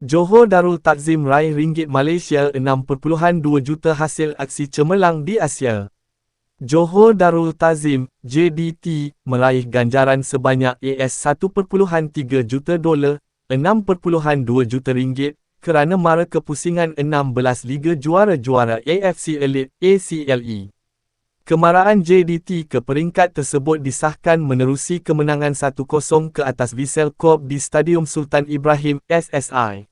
Johor Darul Takzim raih ringgit Malaysia 6.2 juta hasil aksi cemerlang di Asia. Johor Darul Takzim, JDT, meraih ganjaran sebanyak AS 1.3 juta dolar, 6.2 juta ringgit, kerana mara kepusingan 16 Liga Juara-Juara AFC Elite ACLE. Kemaraan JDT ke peringkat tersebut disahkan menerusi kemenangan 1-0 ke atas Vissel Kobe di Stadium Sultan Ibrahim SSI.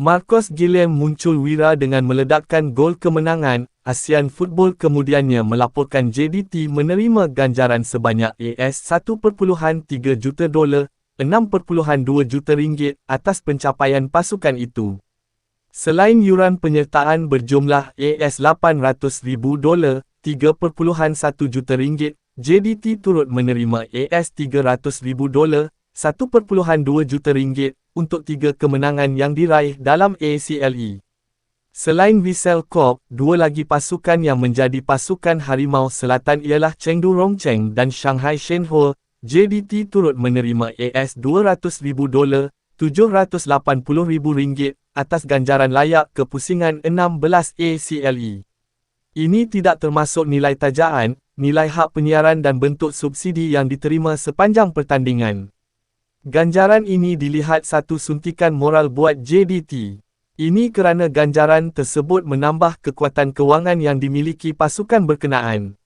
Marcos Guillem muncul wira dengan meledakkan gol kemenangan, ASEAN Football kemudiannya melaporkan JDT menerima ganjaran sebanyak AS 1.3 juta dolar, 6.2 juta ringgit atas pencapaian pasukan itu. Selain yuran penyertaan berjumlah AS 800,000 dolar, 3.1 juta ringgit, JDT turut menerima AS 300,000 dolar, 1.2 juta ringgit untuk tiga kemenangan yang diraih dalam ACLE. Selain Vissel Corp, dua lagi pasukan yang menjadi pasukan Harimau Selatan ialah Chengdu Rongcheng dan Shanghai Shenhua. JDT turut menerima AS 200,000 dolar, 780,000 ringgit atas ganjaran layak kepusingan 16 ACLE. Ini tidak termasuk nilai tajaan, nilai hak penyiaran dan bentuk subsidi yang diterima sepanjang pertandingan. Ganjaran ini dilihat satu suntikan moral buat JDT. Ini kerana ganjaran tersebut menambah kekuatan kewangan yang dimiliki pasukan berkenaan.